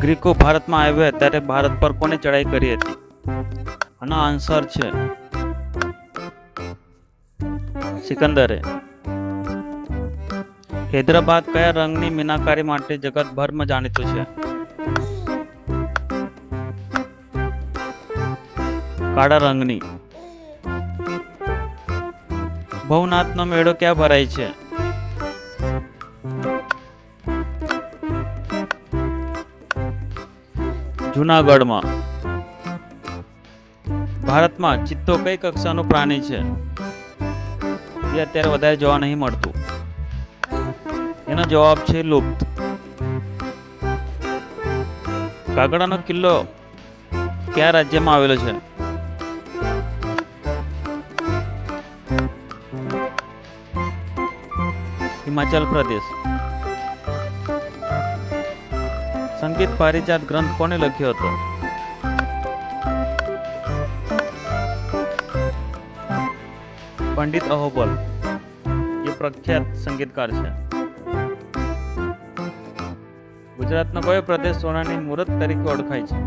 ગ્રીકો ભારતમાં આવ્યા ત્યારે ભારત પર કોને ચડાઈ કરી હતી? આનો આન્સર છે. સિકંદરે. હૈદરાબાદ કયા રંગની મીનાકારી માટે જગતભરમાં જાણીતું છે? કાળા રંગની. ભવનાથનો મેળો ક્યાં ભરાય છે? જુનાગઢમાં. ભારતમાં ચિત્તો કઈ કક્ષાનું પ્રાણી છે? એ અત્યારે વધારે જોવા નહીં મળતું. એનો જવાબ છે લુપ્ત. કાગડાનો કિલ્લો કયા રાજ્યમાં આવેલો છે? હિમાચલ પ્રદેશ. સંગીત પારિજાત ગ્રંથ કોને લખ્યો હતો? પંડિત અહોબલ. એ પ્રખ્યાત સંગીતકાર છે. ગુજરાતનો કયો પ્રદેશ સોનાની મુહૂર્ત તરીકે ઓળખાય છે?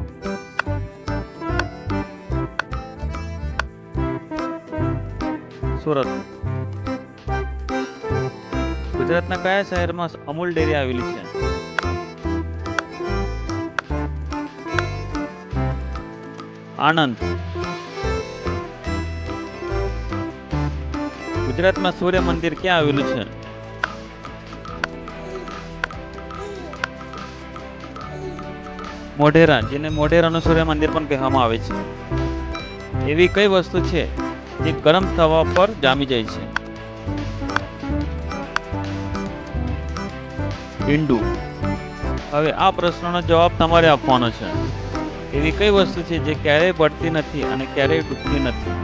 સુરત. ગુજરાતના કયા શહેરમાં અમૂલ ડેરી આવેલી છે? આણંદ ગુજરાતમાં સૂર્ય મંદિર ક્યાં આવેલું છે? મોઢેરા, જેને મોઢેરાનું સૂર્ય મંદિર પણ કહેવામાં આવે છે. એવી કઈ વસ્તુ છે જે ગરમ થવા પર જામી જાય છે? ઈંડું હવે આ પ્રશ્નનો જવાબ તમારે આપવાનો છે. એવી કઈ વસ્તુ છે જે ક્યારેય બળતી નથી અને ક્યારેય ડૂબતી નથી?